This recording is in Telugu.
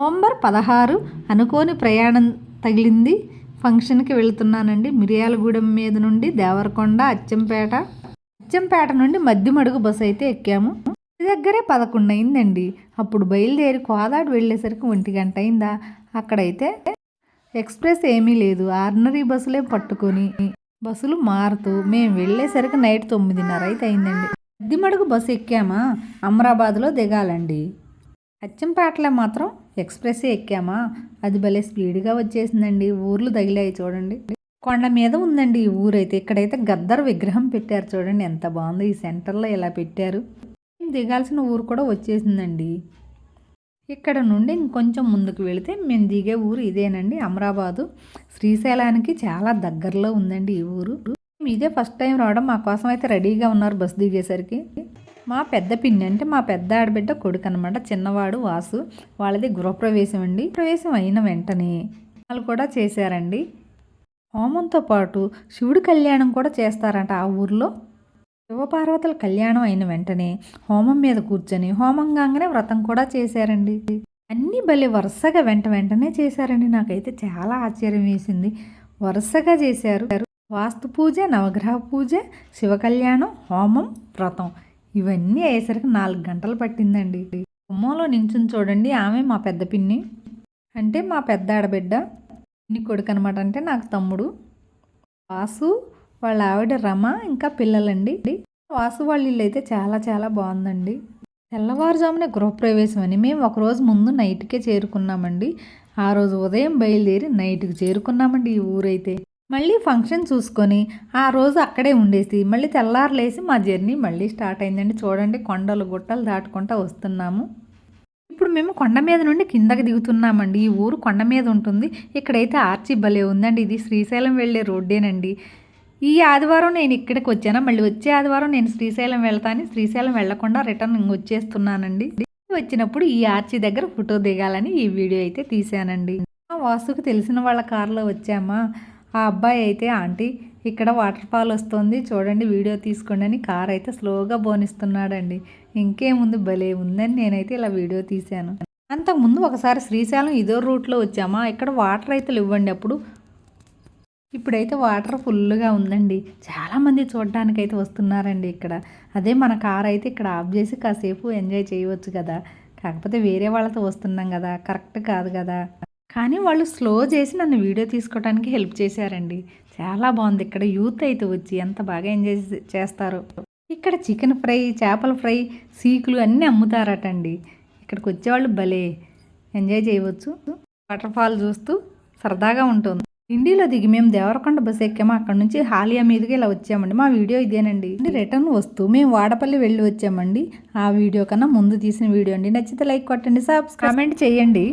నవంబర్ పదహారు అనుకోని ప్రయాణం తగిలింది. ఫంక్షన్కి వెళ్తున్నానండి. మిరియాలగూడెం మీద నుండి దేవరకొండ అచ్చంపేట. అచ్చంపేట నుండి మధ్యమడుగు బస్సు అయితే ఎక్కాము. ఇంటి దగ్గరే పదకొండు అయిందండి. అప్పుడు బయలుదేరి కోదాడు వెళ్ళేసరికి ఒంటి గంట అయిందా. అక్కడైతే ఎక్స్ప్రెస్ ఏమీ లేదు. ఆర్డినరీ బస్సులే పట్టుకొని బస్సులు మారుతూ మేము వెళ్ళేసరికి నైట్ తొమ్మిదిన్నర అయితే అయిందండి. మధ్యమడుగు బస్సు ఎక్కామా? అమరాబాద్లో దిగాలండి. అచ్చంపేటలో మాత్రం ఎక్స్ప్రెస్ ఎక్కామా? అది భలే స్పీడ్గా వచ్చేసిందండి. ఊర్లు తగిలాయి చూడండి. కొండ మీద ఉందండి ఈ ఊరైతే. ఇక్కడైతే గద్దర్ విగ్రహం పెట్టారు చూడండి. ఎంత బాగుందో ఈ సెంటర్లో ఇలా పెట్టారు. దిగాల్సిన ఊరు కూడా వచ్చేసిందండి. ఇక్కడ నుండి ఇంకొంచెం ముందుకు వెళితే మేము దిగే ఊరు ఇదేనండి. అమరాబాదు. శ్రీశైలానికి చాలా దగ్గరలో ఉందండి ఈ ఊరు. ఇదే ఫస్ట్ టైం రావడం. మా కోసం అయితే రెడీగా ఉన్నారు బస్ దిగేసరికి. మా పెద్ద పిన్ని అంటే మా పెద్ద ఆడబిడ్డ కొడుకు అనమాట చిన్నవాడు వాసు. వాళ్ళది గృహప్రవేశం అండి. ప్రవేశం అయిన వెంటనే వాళ్ళు కూడా చేశారండి. హోమంతో పాటు శివుడు కళ్యాణం కూడా చేస్తారంట ఆ ఊర్లో. శివపార్వతుల కళ్యాణం అయిన వెంటనే హోమం మీద కూర్చొని హోమం కాగానే వ్రతం కూడా చేశారండి. అన్నీ భలే వరుసగా వెంట వెంటనే చేశారండి. నాకైతే చాలా ఆశ్చర్యం వేసింది. వరుసగా చేశారు. వాస్తు పూజ నవగ్రహ పూజ శివ కళ్యాణం హోమం వ్రతం. ఇవన్నీ అయ్యేసరికి నాలుగు గంటలు పట్టిందండి. గుమ్మంలో నించుని చూడండి ఆమె మా పెద్ద పిన్ని. అంటే మా పెద్ద ఆడబిడ్డ. పిన్ని కొడుకు అనమాట అంటే నాకు తమ్ముడు. వాసు వాళ్ళ ఆవిడ రమ ఇంకా పిల్లలండి. వాసు వాళ్ళ ఇల్లు అయితే చాలా చాలా బాగుందండి. తెల్లవారుజామునే గృహప్రవేశం అని మేము ఒకరోజు ముందు నైట్కే చేరుకున్నామండి. ఆ రోజు ఉదయం బయలుదేరి నైట్కి చేరుకున్నామండి ఈ ఊరైతే. మళ్ళీ ఫంక్షన్ చూసుకొని ఆ రోజు అక్కడే ఉండేసి మళ్ళీ తెల్లారులేసి మా జర్నీ మళ్ళీ స్టార్ట్ అయిందండి. చూడండి కొండలు గుట్టలు దాటుకుంటా వస్తున్నాము. ఇప్పుడు మేము కొండ మీద నుండి కిందకి దిగుతున్నామండి. ఈ ఊరు కొండ మీద ఉంటుంది. ఇక్కడైతే ఆర్చి భలే ఉందండి. ఇది శ్రీశైలం వెళ్ళే రోడ్డేనండి. ఈ ఆదివారం నేను ఇక్కడికి వచ్చాను? మళ్ళీ వచ్చే ఆదివారం నేను శ్రీశైలం వెళ్తాను శ్రీశైలం వెళ్ళకుండా రిటర్న్ వచ్చేస్తున్నానండి. వచ్చినప్పుడు ఈ ఆర్చి దగ్గర ఫోటో దిగాలని ఈ వీడియో అయితే తీశానండి. మా వాసుకు తెలిసిన వాళ్ళ కారులో వచ్చామా? ఆ అబ్బాయి అయితే ఆంటీ ఇక్కడ వాటర్ ఫాల్ వస్తుంది. చూడండి వీడియో తీసుకోండి అని కార్ అయితే స్లోగా బోనిస్తున్నాడండి. ఇంకేముంది? భలే ఉందని నేనైతే ఇలా వీడియో తీశాను. అంతకుముందు ఒకసారి శ్రీశైలం ఇదో రూట్లో వచ్చామా? ఇక్కడ వాటర్ అయితే ఇవ్వండి అప్పుడు. ఇప్పుడైతే వాటర్ ఫుల్గా ఉందండి. చాలామంది చూడడానికి అయితే వస్తున్నారండి ఇక్కడ. అదే మన కార్ అయితే ఇక్కడ ఆఫ్ చేసి కాసేపు ఎంజాయ్ చేయవచ్చు కదా. కాకపోతే వేరే వాళ్ళతో వస్తున్నాం కదా. కరెక్ట్ కాదు కదా. కానీ వాళ్ళు స్లో చేసి నన్ను వీడియో తీసుకోవడానికి హెల్ప్ చేశారండి. చాలా బాగుంది. ఇక్కడ యూత్ అయితే వచ్చి ఎంత బాగా ఎంజాయ్ చేస్తారో. ఇక్కడ చికెన్ ఫ్రై చేపల ఫ్రై సీకులు అన్నీ అమ్ముతారటండి. ఇక్కడికి వచ్చేవాళ్ళు భలే ఎంజాయ్ చేయవచ్చు. వాటర్ ఫాల్ చూస్తూ సరదాగా ఉంటుంది. ఇండిలో దిగి మేము దేవరకొండ బస్ ఎక్కాము. అక్కడ నుంచి హాలియా మీదుగా ఇలా వచ్చామండి. మా వీడియో ఇదేనండి. రిటర్న్ వస్తూ మేము వాడపల్లి వెళ్ళి వచ్చామండి. ఆ వీడియో కన్నా ముందు తీసిన వీడియో అండి. నచ్చితే లైక్ కొట్టండి సబ్స్క్రైబ్ కామెంట్ చేయండి.